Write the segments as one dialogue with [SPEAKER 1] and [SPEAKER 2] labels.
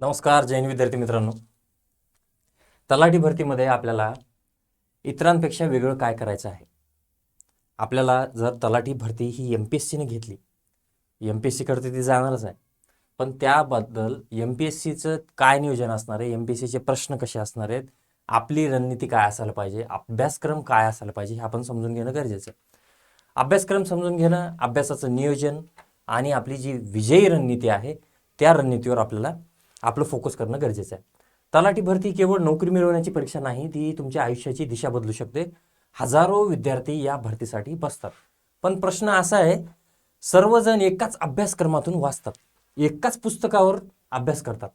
[SPEAKER 1] नमस्कार जैन विद्यार्थी मित्रांनो. तलाठी भरतीमध्ये आपल्याला इतरांपेक्षा वेगळं काय करायचं आहे? आपल्याला जर तलाठी भरती ही एम पी एस सीने घेतली एम पी एस सीकडे ती जाणारच आहे. पण त्याबद्दल एम पी एस सीचं काय नियोजन असणार आहे? एम पी एस सीचे प्रश्न कसे असणार आहेत? आपली रणनीती काय असायला पाहिजे? अभ्यासक्रम काय असायला पाहिजे? हे आपण समजून घेणं गरजेचं आहे. अभ्यासक्रम समजून घेणं अभ्यासाचं नियोजन आणि आपली जी विजयी रणनीती आहे त्या रणनीतीवर आपल्याला आपलं फोकस करणं गरजेचं आहे. तलाठी भरती केवळ नोकरी मिळवण्याची परीक्षा नाही ती तुमच्या आयुष्याची दिशा बदलू शकते. हजारो विद्यार्थी या भरतीसाठी बसतात. पण प्रश्न असा आहे सर्वजण एकाच अभ्यासक्रमातून वाचतात. एकाच पुस्तकावर अभ्यास करतात.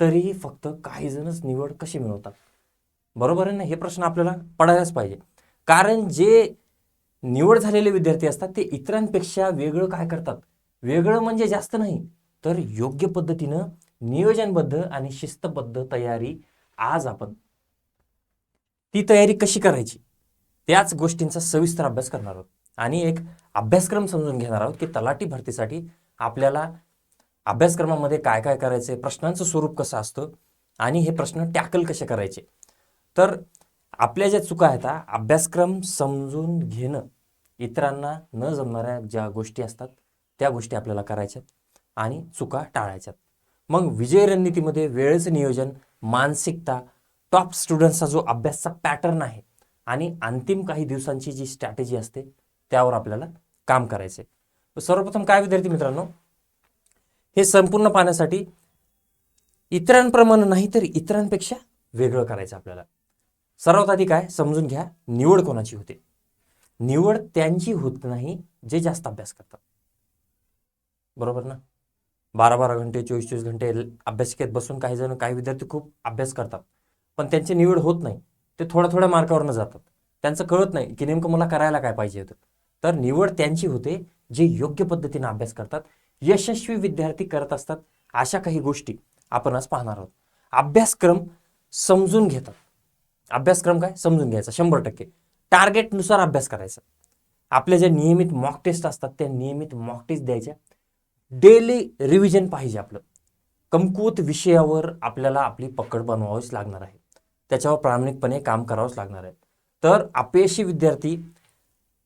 [SPEAKER 1] तरीही फक्त काही जणच निवड कशी मिळवतात? बरोबर आहे ना? हे प्रश्न आपल्याला पडायलाच पाहिजे. कारण जे निवड झालेले विद्यार्थी असतात ते इतरांपेक्षा वेगळं काय करतात? वेगळं म्हणजे जास्त नाही तर योग्य पद्धतीनं नियोजनबद्ध आणि शिस्तबद्ध तयारी आज आपण ती तयारी कशी करायची? त्याच गोष्टींचा सविस्तर अभ्यास करणार आहोत. आणि एक अभ्यासक्रम समजून घेणार आहोत की तलाठी भरतीसाठी आपल्याला अभ्यासक्रमामध्ये काय काय करायचे प्रश्नांचं स्वरूप कसं असतं आणि हे प्रश्न टॅकल कसे करायचे? तर आपल्या ज्या चुका आहेत अभ्यासक्रम समजून घेणं इतरांना न जमणाऱ्या ज्या गोष्टी असतात त्या गोष्टी आपल्याला करायच्यात आणि चुका टाळायच्यात. मग विजय रणनीतीमध्ये वेळेचं नियोजन मानसिकता टॉप स्टुडंट्सचा जो अभ्यासचा पॅटर्न आहे आणि अंतिम काही दिवसांची जी स्ट्रॅटेजी असते त्यावर आपल्याला काम करायचे सर्वप्रथम काय विद्यार्थी मित्रांनो हे संपूर्ण पाहण्यासाठी इतरांप्रमाणे नाही तर इतरांपेक्षा वेगळं करायचं आपल्याला. सर्वात आधी काय समजून घ्या निवड कोणाची होते? निवड त्यांची होत नाही जे जास्त अभ्यास करतात. बरोबर ना? बारा बारा घंटे चोवीस चोवीस घंटे अभ्यासिकेत बसून काही जण काही विद्यार्थी खूप अभ्यास करतात. पण त्यांची निवड होत नाही. ते थोड्या थोड्या मार्कावरनं जातात. त्यांचं कळत नाही की नेमकं मला करायला काय पाहिजे होतं. तर निवड त्यांची होते जे योग्य पद्धतीने अभ्यास करतात यशस्वी विद्यार्थी करत असतात अशा काही गोष्टी आपण आज पाहणार आहोत. अभ्यासक्रम समजून घेतात. अभ्यासक्रम काय? समजून घ्यायचा शंभर टक्के. टार्गेटनुसार अभ्यास करायचा. आपल्या ज्या नियमित मॉक टेस्ट असतात त्या नियमित मॉक टेस्ट द्यायच्या. डेली रिव्हिजन पाहिजे आपलं. कमकुवत विषयावर आपल्याला आपली पकड बनवावीच लागणार आहे. त्याच्यावर प्रामाणिकपणे काम करावंच लागणार आहे. तर अपयशी विद्यार्थी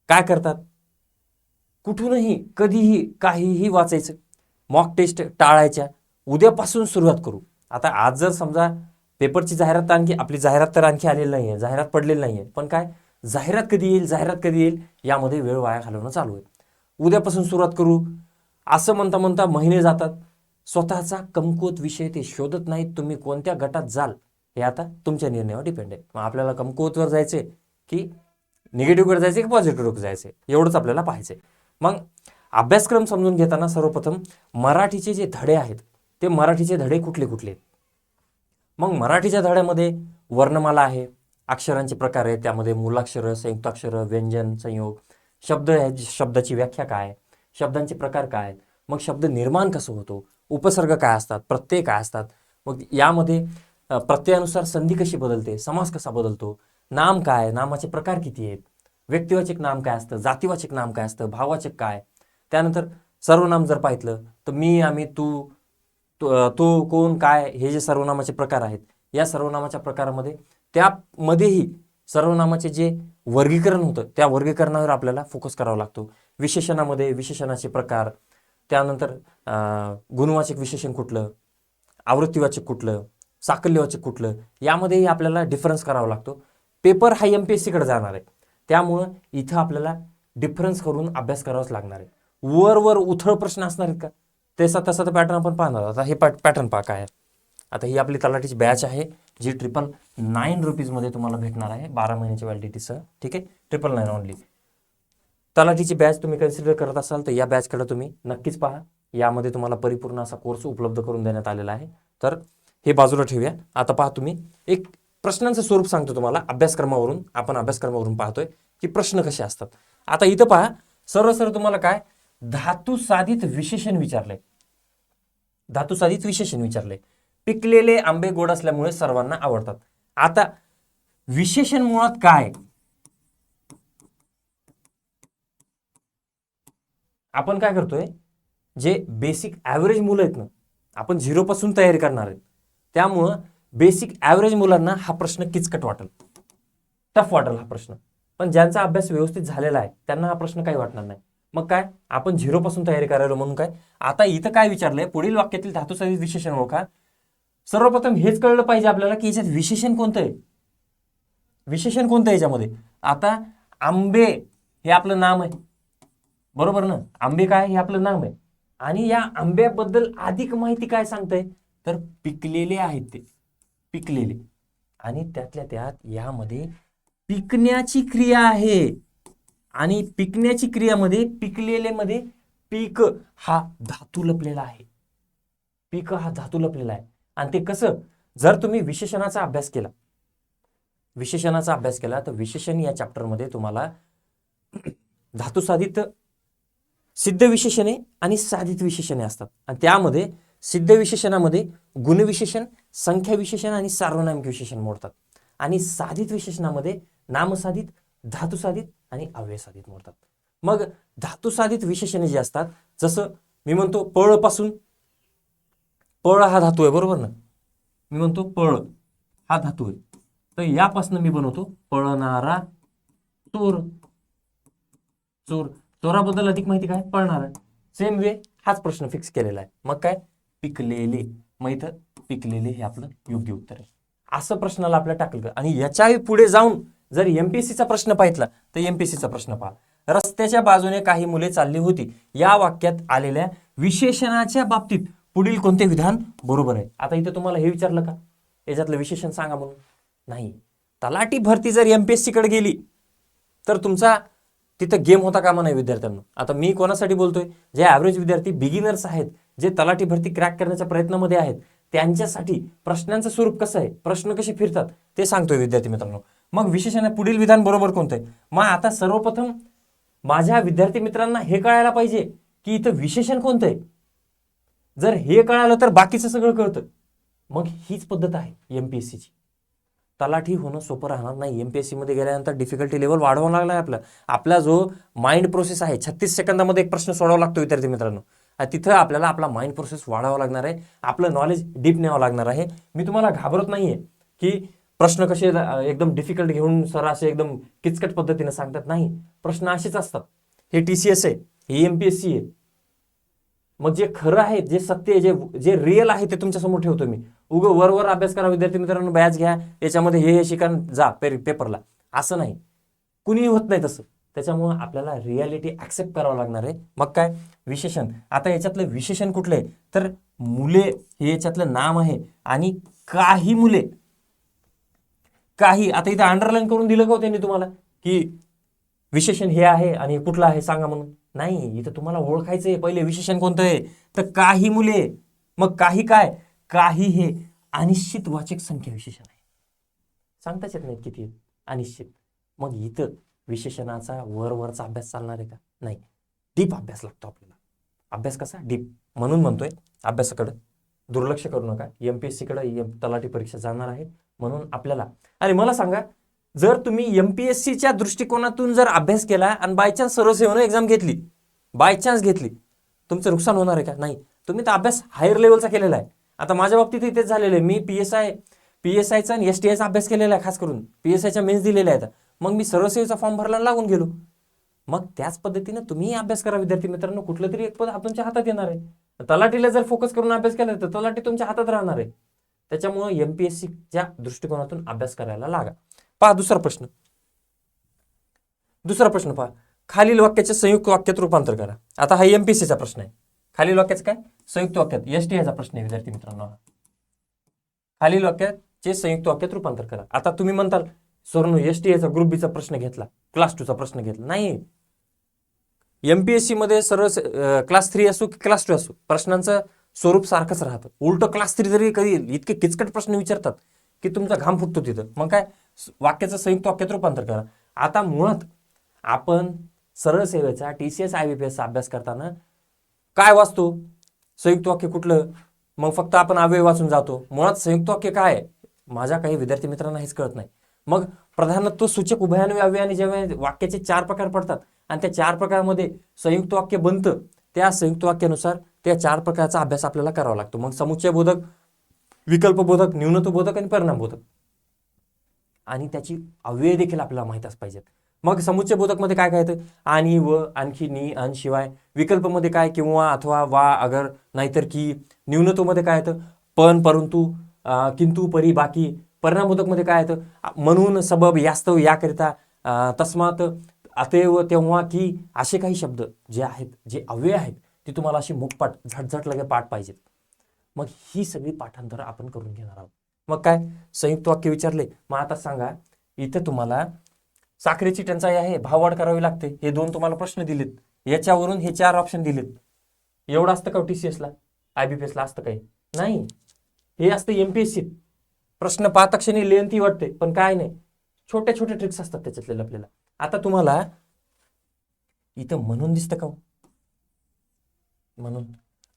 [SPEAKER 1] काय करतात? कुठूनही कधीही काहीही वाचायचं. मॉक टेस्ट टाळायच्या. उद्यापासून सुरुवात करू. आता आज जर समजा पेपरची जाहिरात आणखी आपली जाहिरात तर आणखी आलेली नाही आहे जाहिरात पडलेली नाही आहे पण काय? जाहिरात कधी येईल जाहिरात कधी येईल? यामध्ये वेळ वाया घालवणं चालू आहे. उद्यापासून सुरुवात करू. असं म्हणता म्हणता महिने जातात. स्वतःचा कमकुवत विषय ते शोधत नाहीत. तुम्ही कोणत्या गटात जाल हे आता तुमच्या निर्णयावर डिपेंड आहे. मग आपल्याला कमकुवतवर जायचे की निगेटिव्हकडे जायचे की पॉझिटिव्हकडे जायचे एवढंच आपल्याला पाहायचं मग अभ्यासक्रम समजून घेताना सर्वप्रथम मराठीचे जे धडे आहेत ते मराठीचे धडे कुठले कुठले आहेत? मग मराठीच्या धड्यामध्ये वर्णमाला आहे अक्षरांचे प्रकार आहेत त्यामध्ये मूलाक्षरं संयुक्ताक्षरं व्यंजन संयोग शब्द आहे शब्दाची व्याख्या काय? शब्दांचे प्रकार काय आहेत? मग शब्द निर्माण कसं होतो? उपसर्ग काय असतात? प्रत्यय काय असतात? मग यामध्ये प्रत्ययानुसार संधी कशी बदलते? समास कसा बदलतो? नाम काय नामाचे प्रकार किती आहेत? व्यक्तिवाचक नाम काय असतं? जातीवाचक नाम काय असतं? भाववाचक काय? त्यानंतर सर्वनाम जर पाहितलं तर मी आम्ही तू तो कोण काय हे जे सर्वनामाचे प्रकार आहेत या सर्वनामाच्या प्रकारामध्ये त्यामध्येही सर्वनामाचे जे वर्गीकरण होतं त्या वर्गीकरणावर आपल्याला फोकस करावा लागतो. विशेषणामध्ये विशेषणाचे प्रकार. त्यानंतर गुणवाचक विशेषण कुठलं? आवृत्तीवाचक कुठलं? साकल्यवाचक कुठलं? यामध्येही आपल्याला डिफरन्स करावा लागतो. पेपर हा एम पी एस सीकडे जाणार आहे. त्यामुळं इथं आपल्याला डिफरन्स करून अभ्यास करावाच लागणार आहे. वर वर उथळ प्रश्न असणार आहेत का? तसा तसा तर पॅटर्न आपण पाहणार आहोत. आता हे पॅट पॅटर्न पा काय आहे. आता ही आपली तलाठीची बॅच आहे जी ट्रिपल नाईन रुपीजमध्ये तुम्हाला भेटणार आहे. बारा महिन्याच्या व्हॅलिडिटीसह ठीक आहे? ट्रिपल नाईन ओनली तलाठीची बॅच तुम्ही कन्सिडर करत असाल तर या बॅचकडे तुम्ही नक्कीच पहा. यामध्ये तुम्हाला परिपूर्ण असा कोर्स उपलब्ध करून देण्यात आलेला आहे. तर हे बाजूला ठेवूया. आता पहा तुम्ही एक प्रश्नांचं स्वरूप सांगतो तुम्हाला. अभ्यासक्रमावरून आपण अभ्यासक्रमावरून पाहतोय की प्रश्न कसे असतात. आता इथं पहा सर्व सर तुम्हाला काय? धातू साधित विशेषण विचारले धातू साधित विशेषण विचारले पिकलेले आंबे गोड असल्यामुळे सर्वांना आवडतात. आता विशेषण मुळात काय? आपण काय करतोय जे बेसिक ॲव्हरेज मुलं आहेत ना आपण झिरोपासून तयारी करणार आहेत. त्यामुळं बेसिक ॲव्हरेज मुलांना हा प्रश्न किचकट वाटेल. टफ वाटेल हा प्रश्न. पण ज्यांचा अभ्यास व्यवस्थित झालेला आहे त्यांना हा प्रश्न काही वाटणार नाही. मग काय? आपण झिरोपासून तयारी करायला म्हणून काय? आता इथं काय विचारलंय? पुढील वाक्यातील धातुसाधित विशेषण ओळखा सर्वप्रथम हेच कळलं पाहिजे आपल्याला की याच्यात विशेषण कोणतं आहे? विशेषण कोणतं आहे याच्यामध्ये? आता आंबे हे आपलं नाम आहे. बरोबर ना? आंबे काय हे आपलं नाम आहे. आणि या आंब्याबद्दल अधिक माहिती काय सांगतंय? तर पिकलेले आहेत ते. पिकलेले. आणि त्यातल्या त्यात यामध्ये पिकण्याची क्रिया आहे. आणि पिकण्याची क्रियामध्ये पिकलेले मध्ये पीक हा धातू लपलेला आहे. पीक हा धातू लपलेला आहे. आणि ते कसं? जर तुम्ही विशेषणाचा अभ्यास केला विशेषणाचा अभ्यास केला तर विशेषण या चॅप्टरमध्ये तुम्हाला धातुसाधित सिद्ध विशेषणे आणि साधित विशेषणे असतात. आणि त्यामध्ये सिद्ध विशेषणामध्ये गुणविशेषण संख्या विशेषण आणि सार्वनामिक विशेषण मोडतात. आणि साधित विशेषणामध्ये नामसाधित धातुसाधित आणि अव्ययसाधित मोडतात. मग धातुसाधित विशेषणे जे असतात जसं मी म्हणतो पळपासून पळ हा धातू आहे बरोबर ना? मी म्हणतो पळ हा धातू आहे. तर यापासून मी बनवतो पळणारा चोर चोर. चोराबद्दल अधिक माहिती काय पळणारा सेम वे हाच प्रश्न फिक्स केलेला आहे. मग काय? पिकलेले. मग इथं पिकलेले हे आपलं योग्य उत्तर आहे. असं प्रश्नाला आपल्याला टाकलं आणि याच्यापुढे जाऊन जर एमपीएससीचा प्रश्न पाहितला तर एमपीएससीचा प्रश्न पहा. रस्त्याच्या बाजूने काही मुले चालली होती. या वाक्यात आलेल्या विशेषणाच्या बाबतीत पुढील कोणते विधान बरोबर आहे? आता इथे तुम्हाला हे विचारलं का? याच्यातलं विशेषण सांगा म्हणून. नाही. तलाठी भरती जर एमपीएससी कडे गेली तर तुमचा तिथं गेम होता कामा नाही विद्यार्थ्यांना. आता मी कोणासाठी बोलतोय? जे ॲव्हरेज विद्यार्थी बिगिनर्स आहेत जे तलाठी भरती क्रॅक करण्याच्या प्रयत्नामध्ये आहेत त्यांच्यासाठी प्रश्नांचं स्वरूप कसं आहे? प्रश्न कसे फिरतात? ते सांगतोय विद्यार्थी मित्रांनो. मग विशेषण पुढील विधान बरोबर कोणतं आहे? मग आता सर्वप्रथम माझ्या विद्यार्थी मित्रांना हे कळायला पाहिजे की इथं विशेषण कोणतं आहे? जर हे कळालं तर बाकीचं सगळं कळतं. मग हीच पद्धत आहे एम पी एस सीची तलाठी होणं सोपं राहणार नाही. एम पी एस सीमध्ये गेल्यानंतर डिफिकल्टी लेवल वाढवावं लागला आहे आपला. आपला जो माइंड प्रोसेस आहे छत्तीस सेकंदामध्ये एक प्रश्न सोडावा लागतो विद्यार्थी मित्रांनो. तिथं आपल्याला आपला माइंड प्रोसेस वाढावा लागणार आहे. आपलं नॉलेज डीप न्यावं लागणार आहे. मी तुम्हाला घाबरत नाही आहे की प्रश्न कसे एकदम डिफिकल्ट घेऊन सर असे एकदम किचकट पद्धतीने सांगतात. नाही प्रश्न असेच असतात. हे टी सी एस आहे हे एम पी एस सी आहे. मग जे खरं आहे जे सत्य आहे जे जे रिअल आहे ते तुमच्यासमोर ठेवतो मी. उगं वर वर अभ्यास करा विद्यार्थी मित्रांनो बॅच घ्या याच्यामध्ये हे हे शिका जा पे पेपरला असं नाही. कुणीही होत नाही तसं. त्याच्यामुळं आपल्याला रियालिटी ॲक्सेप्ट करावं लागणार आहे. मग काय? विशेषण. आता याच्यातलं विशेषण कुठलं आहे? तर मुले हे याच्यातलं नाम आहे आणि काही मुले काही आता इथं अंडरलाईन करून दिलं का हो त्यांनी तुम्हाला? की विशेषण हे आहे आणि कुठलं आहे सांगा म्हणून. नाही इथं तुम्हाला ओळखायचं आहे पहिले विशेषण कोणतं आहे? तर काही मुले मग काही काय? काही हे अनिश्चित वाचक संख्या विशेषण आहे. सांगताच येत नाहीत किती अनिश्चित. मग इथं विशेषणाचा वर वरचा अभ्यास चालणार आहे का? नाही. डीप अभ्यास लागतो आपल्याला. अभ्यास कसा? डीप. म्हणून म्हणतोय अभ्यासाकडं. दुर्लक्ष करू नका. एम पी एस सीकडे तलाठी परीक्षा जाणार आहे म्हणून आपल्याला आणि मला सांगा जर तुम्ही एम पी एस सीच्या दृष्टिकोनातून जर अभ्यास केला आणि बायचान्स सर्वसेवेनं एक्झाम घेतली बायचान्स घेतली तुमचं नुकसान होणार आहे का? नाही. तुम्ही तर अभ्यास हायर लेवलचा केलेला आहे. आता माझ्या बाबतीत तेच झालेलं आहे. मी P S I P S आयचा आणि एस टी आयचा अभ्यास केलेला आहे खास करून. पी एस आयच्या मेन्स दिलेल्या आहेत. मग मी सर्वसेवेचा फॉर्म भरला लागून गेलो. मग त्याच पद्धतीनं तुम्ही अभ्यास करा विद्यार्थी मित्रांनो. कुठलं तरी एक पद तुमच्या हातात येणार आहे. तलाटीला जर फोकस करून अभ्यास केला तर तलाठी तुमच्या हातात राहणार आहे. त्याच्यामुळं सीच्या दृष्टिकोनातून अभ्यास करायला लागा. पहा दुसरा प्रश्न. दुसरा प्रश्न पहा. खालील वाक्याचे संयुक्त वाक्यात रूपांतर करा. आता हा एमपीएससीचा प्रश्न आहे. खालील वाक्याचं काय? संयुक्त वाक्यात. एस टी आयचा प्रश्न आहे विद्यार्थी मित्रांनो. खालील वाक्याचे संयुक्त वाक्यात रूपांतर करा. आता तुम्ही म्हणताल सोरणू एस टी आयचा ग्रुप बीचा प्रश्न घेतला. क्लास टूचा प्रश्न घेतला. नाही. एमपीएससी मध्ये सरळ क्लास थ्री असो की क्लास टू असो प्रश्नांचं स्वरूप सारखंच राहतं. उलट क्लास थ्री जरी कधी इतके किचकट प्रश्न विचारतात की तुमचा घाम फुटतो तिथं. मग काय? वाक्याचं संयुक्त वाक्यात रूपांतर करा. आता मुळात आपण सरळ सेवेचा T C S I B P एसचा अभ्यास करताना काय वाचतो? संयुक्त वाक्य कुठलं? मग फक्त आपण अव्यय वाचून जातो. मुळात संयुक्त वाक्य काय आहे? माझ्या काही विद्यार्थी मित्रांना हेच कळत नाही. मग प्रधानत्व सूचक उभयान्वय अव्ययाने जेव्हा वाक्याचे चार प्रकार पडतात आणि त्या चार प्रकारामध्ये संयुक्त वाक्य बनतं त्या संयुक्त वाक्यानुसार त्या चार प्रकारचा अभ्यास आपल्याला करावा लागतो. मग समुच्चय बोधक विकल्पबोधक न्यूनत्वबोधक आणि परिणामबोधक आणि त्याची अव्यय देखील आपल्याला माहीत असं पाहिजेत. मग समुच्चय बोधकमध्ये काय काय येतं? आणि व आणखी नी आणि शिवाय विकल्पमध्ये काय? किंवा अथवा वा अगर नाहीतर की न्यूनत्वमध्ये काय येतं? पण परंतु किंतु परी बाकी परिणामबोधकमध्ये काय येतं? म्हणून सबब यास्तव याकरिता तस्मात अतएव तेव्हा की असे काही शब्द जे आहेत जे अव्यय आहेत ते तुम्हाला अशी मुखपाठ झटझट लगे पाठ पाहिजेत. मग ही सगळी पाठांतर आपण करून घेणार आहोत. मग काय? संयुक्त वाक्य विचारले. मग आता सांगा इथे तुम्हाला साखरेची टंचाई आहे भाववाढ करावी लागते. हे दोन तुम्हाला प्रश्न दिलेत. याच्यावरून हे चार ऑप्शन दिलेत. एवढं असतं का टी सी एसला आय बी पी एसला असतं काही? नाही. हे असतं एम पी एस प्रश्न पाहता क्षणी लेंथी वाटते पण काय नाही. छोट्या छोट्या ट्रिक्स असतात त्याच्यातले आपल्याला. आता तुम्हाला इथं म्हणून दिसतं का हो? म्हणून.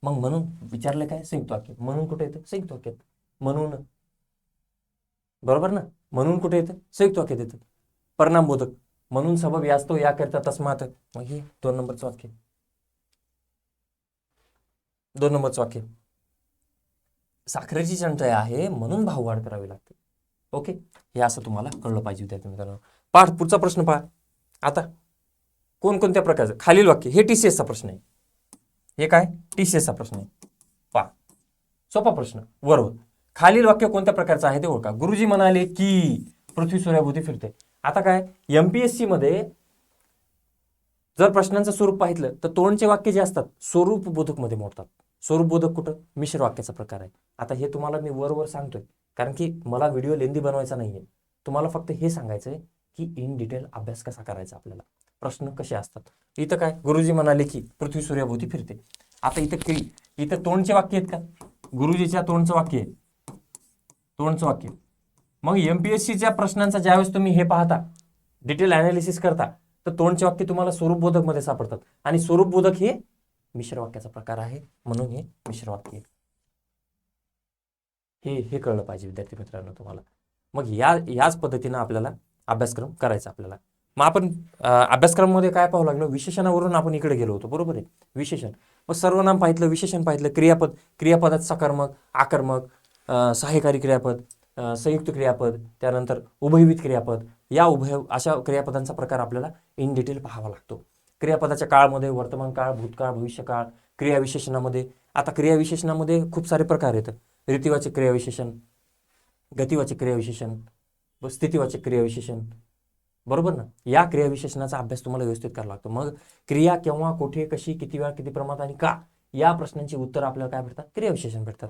[SPEAKER 1] मग म्हणून विचारलं काय? संयुक्त वाक्य. म्हणून कुठे येतं? संयुक्त वाक्यात. म्हणून. बरोबर ना? म्हणून कुठे येतं? संयुक्त वाक्यात येतं परिणामबोधक म्हणून सबब यास्तव याकरिता तस्मात. मग हे दोन नंबरचं वाक्य. दोन नंबरचं वाक्य. साखरेची टंचाई आहे म्हणून भाववाढ करावी लागते. ओके? हे असं तुम्हाला कळलं पाहिजे विद्यार्थी मित्रांनो. पाठ पुढचा प्रश्न पहा. आता कोणकोणत्या प्रकारचं? खालील वाक्य. हे टी सी एसचा प्रश्न आहे. हे काय? टी सी एसचा प्रश्न आहे. पहा. सोपा प्रश्न. बरोबर खालील वाक्य कोणत्या प्रकारचं आहे ते ओळखा. गुरुजी म्हणाले की पृथ्वी सूर्याभोवती फिरते. आता काय? एमपीएससी मध्ये जर प्रश्नांचं स्वरूप पाहिलं तर तोंडचे वाक्य जे असतात स्वरूप बोधकमध्ये मोडतात. स्वरूप बोधक कुठं? मिश्र वाक्याचा प्रकार आहे. आता हे तुम्हाला मी वर वर सांगतोय कारण की मला व्हिडिओ लेंदी बनवायचा नाहीये. तुम्हाला फक्त हे सांगायचंय की इन डिटेल अभ्यास कसा करायचा आपल्याला? प्रश्न कसे असतात? इथं काय? गुरुजी म्हणाले की पृथ्वी सूर्याभोवती फिरते. आता इथं की इथं तोंडचे वाक्य आहेत का? गुरुजीच्या तोंडचं वाक्य आहे. तोंडचं वाक्य. मग एमपीएससीच्या प्रश्नांचा ज्यावेळेस तुम्ही हे पाहता डिटेल अनालिसिस करता तर तोंडचे वाक्य तुम्हाला स्वरूपबोधकमध्ये सापडतात. आणि स्वरूपबोधक हे मिश्र वाक्याचा प्रकार आहे. म्हणून हे मिश्र वाक्य हे हे कळलं पाहिजे विद्यार्थी मित्रांनो तुम्हाला. मग या याच पद्धतीनं आपल्याला अभ्यासक्रम करायचा आपल्याला. मग आपण अभ्यासक्रमामध्ये काय पाहू लागलो? विशेषणावरून आपण इकडे गेलो होतो. बरोबर आहे? विशेषण. मग सर्वनाम पाहितलं विशेषण पाहितलं क्रियापद क्रियापदात सकारात्मक आकर्मक सहाय्यकारी क्रियापद संयुक्त क्रियापद त्यानंतर उभयविध क्रियापद. या उभय अशा क्रियापदांचा प्रकार आपल्याला इन डिटेल पाहावा लागतो. क्रियापदाच्या काळामध्ये वर्तमान काळ भूतकाळ भविष्यकाळ क्रियाविशेषणामध्ये. आता क्रियाविशेषणामध्ये खूप सारे प्रकार आहेत. रीतिवाचक क्रियाविशेषण गतिवाचक क्रियाविशेषण व स्थितिवाचक क्रियाविशेषण. बरोबर ना? या क्रियाविशेषणाचा अभ्यास तुम्हाला व्यवस्थित करावा लागतो. मग क्रिया केव्हा कुठे कशी किती वेळा किती प्रमाणात आणि का? या प्रश्नांची उत्तर आपल्याला काय भेटतात? क्रियाविशेषण भेटतात.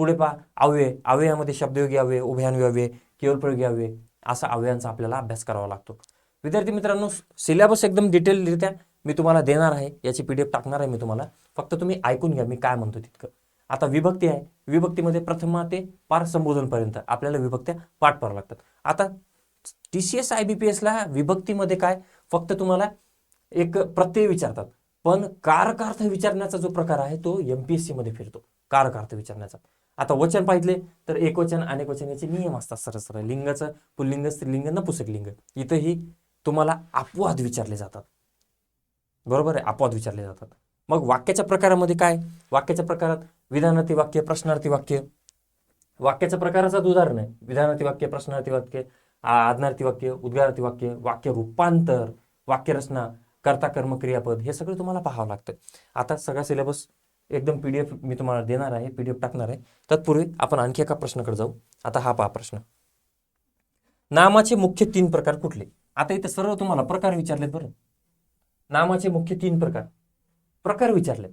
[SPEAKER 1] पुढे पहा अव्यय अव्ययामध्ये शब्दयोगी अव्यय उभयान्वय अव्यय केवलप्रयोगी अव्यय असा अव्ययांचा आपल्याला अभ्यास करावा लागतो. विद्यार्थी मित्रांनो सिलेबस एकदम डिटेलरित्या मी तुम्हाला देणार आहे याची पी डी एफ टाकणार आहे मी तुम्हाला. फक्त तुम्ही ऐकून घ्या मी काय म्हणतो तितकं. आता विभक्ती आहे विभक्तीमध्ये प्रथमा ते पार संबोधनपर्यंत आपल्याला विभक्त्या पाठ कराव्या लागतात. आता T C S I B P एसला विभक्तीमध्ये काय फक्त तुम्हाला एक प्रत्यय विचारतात. पण कारकार्थ विचारण्याचा जो प्रकार आहे तो एम पी एस सीमध्ये फिरतो. कारकार्थ विचारण्याचा. आता वचन पाहिजे तर एकवचन अनेक वचन याचे नियम असतात सरळ सरळ. लिंगाचं पुल्लिंग स्त्रीलिंग नपुसक लिंग इथंही तुम्हाला अपवाद विचारले जातात. बरोबर आहे? अपवाद विचारले जातात. मग वाक्याच्या प्रकारामध्ये काय? वाक्याच्या प्रकारात विधानार्थी वाक्य प्रश्नार्थी वाक्य. वाक्याच्या प्रकाराचाच उदाहरण आहे. विधानार्थी वाक्य प्रश्नार्थी वाक्य आ- आज्ञार्थी वाक्य उद्गारार्थी वाक्य वाक्य रूपांतर वाक्यरचना कर्ता कर्म क्रियापद हे सगळं तुम्हाला पाहावं लागतं. आता सगळा सिलेबस एकदम पी डी एफ मी तुम्हाला देणार आहे पी डी एफ टाकणार आहे. तत्पूर्वी आपण आणखी एका प्रश्नाकडे जाऊ. आता हा पहा प्रश्न. नामाचे मुख्य तीन प्रकार कुठले? आता इथे सर्व तुम्हाला प्रकार विचारलेत बरं. नामाचे मुख्य तीन प्रकार. प्रकार विचारले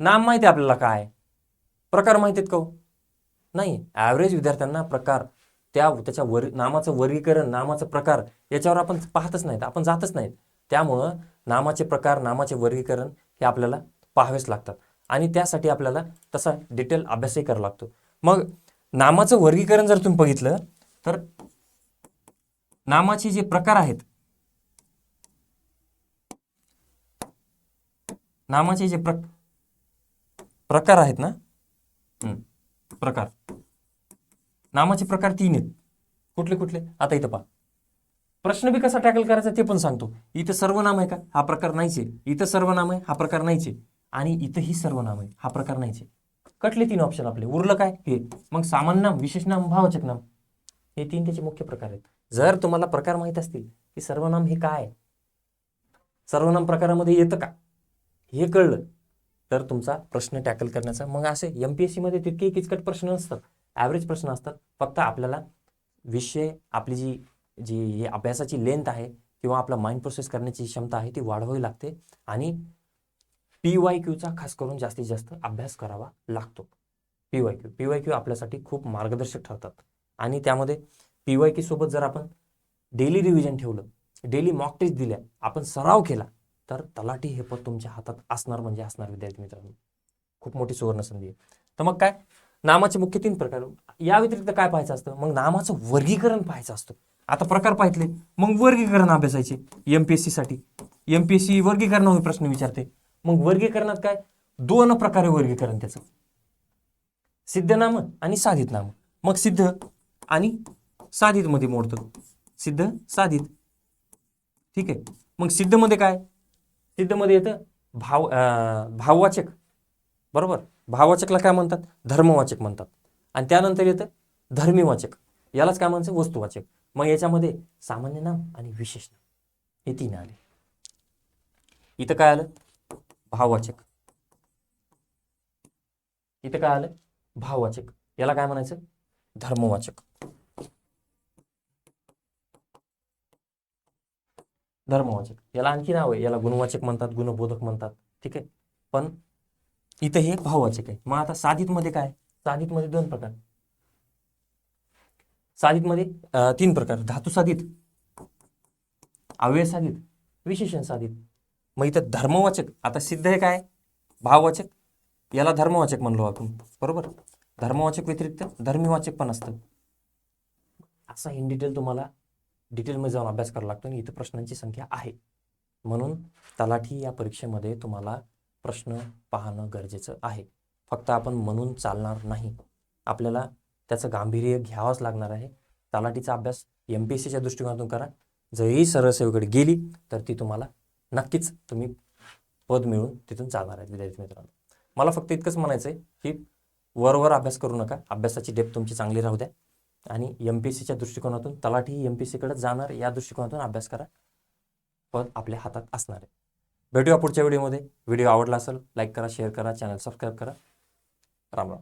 [SPEAKER 1] नाम माहिती आपल्याला काय? प्रकार माहिती आहेत का हो? नाही. ॲव्हरेज विद्यार्थ्यांना प्रकार त्या त्याच्या वर नामाचं वर्गीकरण नामाचं प्रकार याच्यावर आपण पाहतच नाहीत. आपण जातच नाहीत. त्यामुळं नामाचे प्रकार नामाचे वर्गीकरण हे आपल्याला पाहावेच लागतात. आणि त्यासाठी आपल्याला तसा डिटेल अभ्यासही करावा लागतो. मग नामाचं वर्गीकरण जर तुम्ही बघितलं तर नामाचे जे प्रकार आहेत नामाचे जे प्र प्रकार आहेत ना हम्म, प्रकार. नामाचे प्रकार तीन आहेत. कुठले कुठले? आता इथं पहा. प्रश्न बी कसा टॅकल करायचा ते पण सांगतो. इथं सर्वनाम आहे का? हा प्रकार नाहीच आहे. इथं सर्वनाम आहे हा प्रकार नाहीच आणि इथंही सर्वनाम आहे हा प्रकार नाहीच आहे. कटले तीन ऑप्शन आपले. उरलं काय? हे. मग सामान्य नाम विशेष नाम भावचक नाम. हे तीन त्याचे मुख्य प्रकार आहेत. जर तुम्हाला प्रकार माहीत असतील की सर्वनाम हे काय? आहे, सर्वनाम प्रकारामध्ये येतं का? हे कळलं तर तुमचा प्रश्न टॅकल करण्याचा. मग असे एम पी एस सीमध्ये तितके किचकट प्रश्न नसतात. ॲव्हरेज प्रश्न असतात. फक्त आपल्याला विषय आपली जी जी अभ्यासाची लेंथ आहे किंवा आपला माइंड प्रोसेस करण्याची क्षमता आहे ती वाढवावी लागते. आणि पी वाय क्यूचा खास करून जास्तीत जास्त अभ्यास करावा लागतो. P Y Q P Y Q आपल्यासाठी खूप मार्गदर्शक ठरतात. आणि त्यामध्ये पी वाय क्यू सोबत जर आपण डेली रिव्हिजन ठेवलं डेली मॉक टेस्ट दिल्या आपण सराव केला तर तलाठी हे पद तुमच्या हातात असणार म्हणजे असणार विद्यार्थी मित्रांनो. खूप मोठी सुवर्ण संधी आहे. तर मग काय? नामाचे मुख्य तीन प्रकार. या व्यतिरिक्त काय पाहायचं असतं? मग नामाचं वर्गीकरण पाहायचं असतं. आता प्रकार पाहितले. मग वर्गीकरण अभ्यासायचे एम पी एस सीसाठी एम पी एस सी वर्गीकरणावर प्रश्न विचारते. मग वर्गीकरणात काय? दोन प्रकारे वर्गीकरण त्याचं. सिद्ध नाम आणि साधित नाम मग सिद्ध आणि साधित मध्ये मोडतं. सिद्ध साधित. ठीक आहे. मग सिद्धमध्ये काय? सिद्धमध्ये येतं भाव अं, भाववाचक. बरोबर? भाववाचकला काय म्हणतात? धर्मवाचक म्हणतात. आणि त्यानंतर येतं धर्मीवाचक. यालाच काय म्हणतं वस्तुवाचक. मग याच्यामध्ये सामान्य नाम आणि विशेष नाम. हे तीन आले. इथं काय आलं? भाववाचक. इथं काय आलं? भाववाचक. याला काय म्हणायचं? धर्मवाचक. धर्मवाचक. याला आणखी नाव आहे. याला गुणवाचक म्हणतात गुणबोधक म्हणतात. ठीक आहे? पण इथं हे भाववाचक आहे. मग आता साधित मध्ये काय? साधितमध्ये दोन प्रकार. साधित मध्ये तीन प्रकार. धातू साधित अव्यय साधित विशेषण साधित. मग इथं धर्मवाचक. आता सिद्ध आहे काय? भाववाचक. याला धर्मवाचक म्हणलो आपण. बरोबर? धर्मवाचक व्यतिरिक्त धर्मीवाचक पण असतं. असा इन डिटेल तुम्हाला डिटेलमध्ये जाऊन अभ्यास करावा लागतो आणि इथं प्रश्नांची संख्या आहे. म्हणून तलाठी या परीक्षेमध्ये तुम्हाला प्रश्न पाहणं गरजेचं आहे. फक्त आपण म्हणून चालणार नाही. आपल्याला त्याचं गांभीर्य घ्यावंच लागणार आहे. तलाठीचा अभ्यास एम पी एस सीच्या दृष्टिकोनातून करा. जरी सरळ सेवेकडे गेली तर ती तुम्हाला नक्कीच तुम्ही पद मिळून तिथून चालणार आहेत विद्यार्थी मित्रांनो. मला फक्त इतकंच म्हणायचं आहे की वरवर अभ्यास करू नका. अभ्यासाची डेप तुमची चांगली राहू द्या. आणि एम पी एस सीच्या दृष्टिकोनातून तलाठी एम पी एस सीकडे जाणार या दृष्टिकोनातून अभ्यास करा. पद आपल्या हातात असणार आहे. भेटूया पुढच्या व्हिडिओमध्ये व्हिडिओ आवडला असेल लाईक करा शेअर करा चॅनल सबस्क्राईब करा. राम राम.